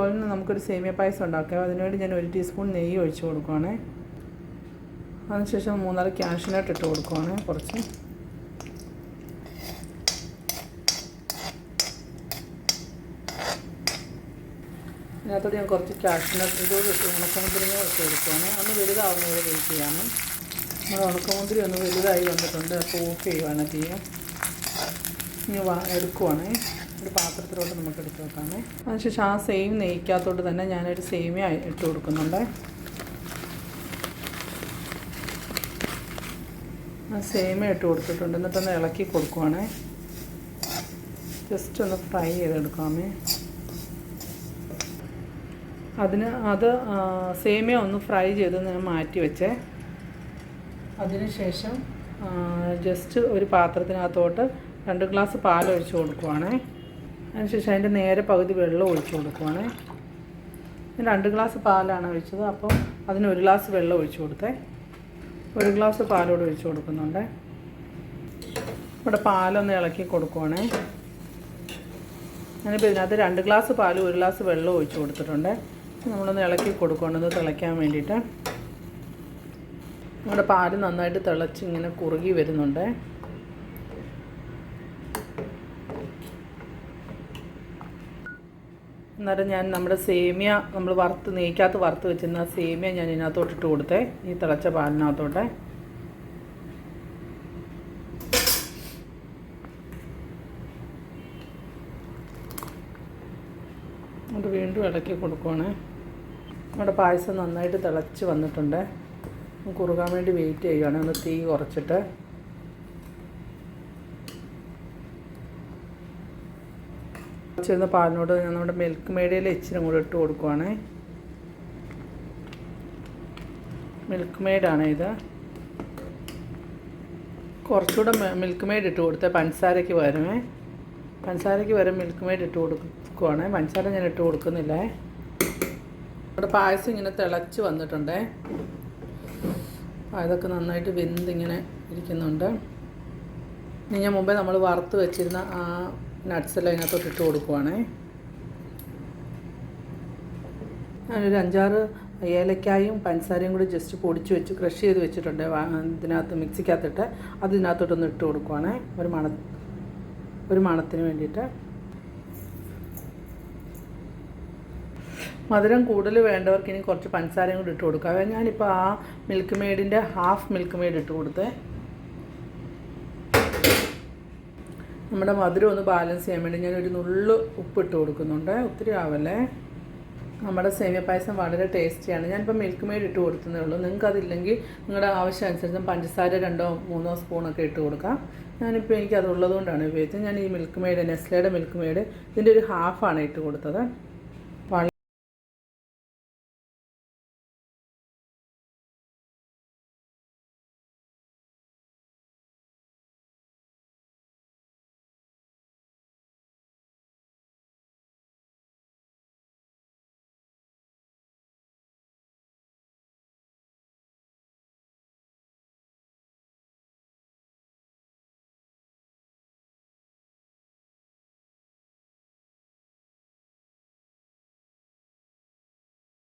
Oil നിന്ന് നമുക്കൊരു സേമിയ പായസം ഉണ്ടാക്കാം. അതിനുവേണ്ടി ഞാൻ ഒരു ടീസ്പൂൺ നെയ്യ് ഒഴിച്ച് കൊടുക്കുവാണേ. അതിനുശേഷം മൂന്നാൽ ക്യാഷ്യൂനട്ട് ഇട്ട് കൊടുക്കുവാണേ കുറച്ച്. ഇതിനകത്തോട്ട് ഞാൻ കുറച്ച് കാഷ്നട്ട് ഇത് ഇട്ട് ഉണക്കമുന്തിരിങ്ങ ഇട്ട് കൊടുക്കുവാണ്. ഒന്ന് വലുതാവുന്നത് വെയിറ്റ് ചെയ്യാണ് നമ്മൾ ഉണക്കമുന്തിരി ഒന്ന് വലുതായി വന്നിട്ടുണ്ട്. അപ്പോൾ ഓഫ് ചെയ്യുവാണ് ചെയ്യാം ഇനി എടുക്കുവാണ്. ഒരു പാത്രത്തിലോട്ട് നമുക്ക് എടുത്ത് വെക്കാമേ. അതിനുശേഷം ആ സെയിം നെയ്ക്കകത്തോട്ട് തന്നെ ഞാനൊരു സേമിയ ഇട്ട് കൊടുക്കുന്നുണ്ട്. ആ സേമിയ ഇട്ട് കൊടുത്തിട്ടുണ്ട്. എന്നിട്ടൊന്ന് ഇളക്കി കൊടുക്കുവാണ്. ജസ്റ്റ് ഒന്ന് ഫ്രൈ ചെയ്തെടുക്കാമേ. അതിന് അത് സേമിയ ഒന്ന് ഫ്രൈ ചെയ്ത് ഞാൻ മാറ്റി വെച്ചേ. അതിനുശേഷം ജസ്റ്റ് ഒരു പാത്രത്തിനകത്തോട്ട് രണ്ട് ഗ്ലാസ് പാൽ ഒഴിച്ച് കൊടുക്കുവാണേ. അതിനുശേഷം അതിന്റെ നേരെ പകുതി വെള്ളം ഒഴിച്ച് കൊടുക്കുവാണേ. രണ്ട് ഗ്ലാസ് പാലാണ് ഒഴിച്ചത് അപ്പോൾ അതിന് ഒരു ഗ്ലാസ് വെള്ളം ഒഴിച്ച് കൊടുത്തേ. ഒരു ഗ്ലാസ് പാലോട് ഒഴിച്ച് കൊടുക്കുന്നുണ്ട്. ഇവിടെ പാലൊന്ന് ഇളക്കി കൊടുക്കുവാണേ. ഞാനിപ്പോൾ ഇതിനകത്ത് രണ്ട് ഗ്ലാസ് പാലും ഒരു ഗ്ലാസ് വെള്ളം ഒഴിച്ച് കൊടുത്തിട്ടുണ്ട്. നമ്മളൊന്ന് ഇളക്കി കൊടുക്കണം തിളയ്ക്കാൻ വേണ്ടിയിട്ട്. നമ്മുടെ പാൽ നന്നായിട്ട് തിളച്ച് ഇങ്ങനെ കുറുകി വരുന്നുണ്ട്. അന്നേരം ഞാൻ നമ്മുടെ സേമിയ നമ്മൾ വറുത്ത് നെയ്ക്കകത്ത് വറുത്ത് വെച്ചിരുന്ന സേമിയ ഞാൻ ഇതിനകത്തോട്ട് ഇട്ട് കൊടുത്തേ. ഈ തിളച്ച പാലിനകത്തോട്ടെ. അത് വീണ്ടും ഇളക്കി കൊടുക്കുവാണേ. നമ്മുടെ പായസം നന്നായിട്ട് തിളച്ച് വന്നിട്ടുണ്ട്. കുറുകാൻ വേണ്ടി വെയിറ്റ് ചെയ്യുകയാണ് ഒന്ന് തീ കുറച്ചിട്ട്. വെച്ചിരുന്ന പാലിനോട് ഞാൻ നമ്മുടെ മിൽക്ക് മേടിയിൽ ഇച്ചിരി കൂടെ ഇട്ട് കൊടുക്കുവാണ്. മിൽക്ക് മെയ്ഡാണ് ഇത്. കുറച്ചുകൂടെ മിൽക്ക് മെയ്ഡ് ഇട്ട് കൊടുത്തേ പഞ്ചസാരയ്ക്ക് വരുമേ പഞ്ചസാരയ്ക്ക് വരെ മിൽക്ക് മെയ്ഡ് ഇട്ട് കൊടുക്കുവാണ്. പഞ്ചസാര ഞാൻ ഇട്ട് കൊടുക്കുന്നില്ലേ? നമ്മുടെ പായസം ഇങ്ങനെ തിളച്ച് വന്നിട്ടുണ്ടേ. അതൊക്കെ നന്നായിട്ട് വെന്തിങ്ങനെ ഇരിക്കുന്നുണ്ട്. ഇനി ഞാൻ മുമ്പേ നമ്മൾ വറുത്ത് വെച്ചിരുന്ന ആ എല്ലാം ഇതിനകത്തോട്ട് ഇട്ട് കൊടുക്കുവാണേ. ഞാനൊരു അഞ്ചാറ് ഏലക്കായും പഞ്ചസാരയും കൂടി ജസ്റ്റ് പൊടിച്ച് വെച്ച് ക്രഷ് ചെയ്ത് വെച്ചിട്ടുണ്ട്. ഇതിനകത്ത് മിക്സിക്കകത്തിട്ട് അത് ഇതിനകത്തോട്ടൊന്ന് ഇട്ട് കൊടുക്കുവാണേ. ഒരു മണ ഒരു മണത്തിന് വേണ്ടിയിട്ട്. മധുരം കൂടുതൽ വേണ്ടവർക്ക് ഇനി കുറച്ച് പഞ്ചസാരയും കൂടി ഇട്ട് കൊടുക്കാം. ഞാനിപ്പോൾ ആ മിൽക്ക് മെയ്ഡിന്റെ ഹാഫ് മിൽക്ക് മെയ്ഡ് ഇട്ട് കൊടുത്തേ. നമ്മുടെ മധുരം ഒന്ന് ബാലൻസ് ചെയ്യാൻ വേണ്ടി ഒരു നുള്ളു ഉപ്പിട്ട് കൊടുക്കുന്നുണ്ട്. ഒത്തിരി ആവല്ലേ? നമ്മുടെ സേമിയ പായസം വളരെ ടേസ്റ്റിയാണ്. ഞാനിപ്പോൾ മിൽക്ക് മെയ്ഡ് ഇട്ട് കൊടുത്തതേ ഉള്ളൂ. നിങ്ങൾക്ക് അതില്ലെങ്കിൽ നിങ്ങളുടെ ആവശ്യം അനുസരിച്ച് പഞ്ചസാര രണ്ടോ മൂന്നോ സ്പൂണൊക്കെ ഇട്ട് കൊടുക്കാം. ഞാനിപ്പോൾ എനിക്ക് അതുള്ളതുകൊണ്ടാണ് ഉപയോഗിച്ചത്. ഞാൻ ഈ മിൽക്ക് മെയ്ഡ് നെസ്ലയുടെ മിൽക്ക് മെയ്ഡ് ഇതിന്റെ ഒരു ഹാഫാണ് ഇട്ട് കൊടുത്തത്.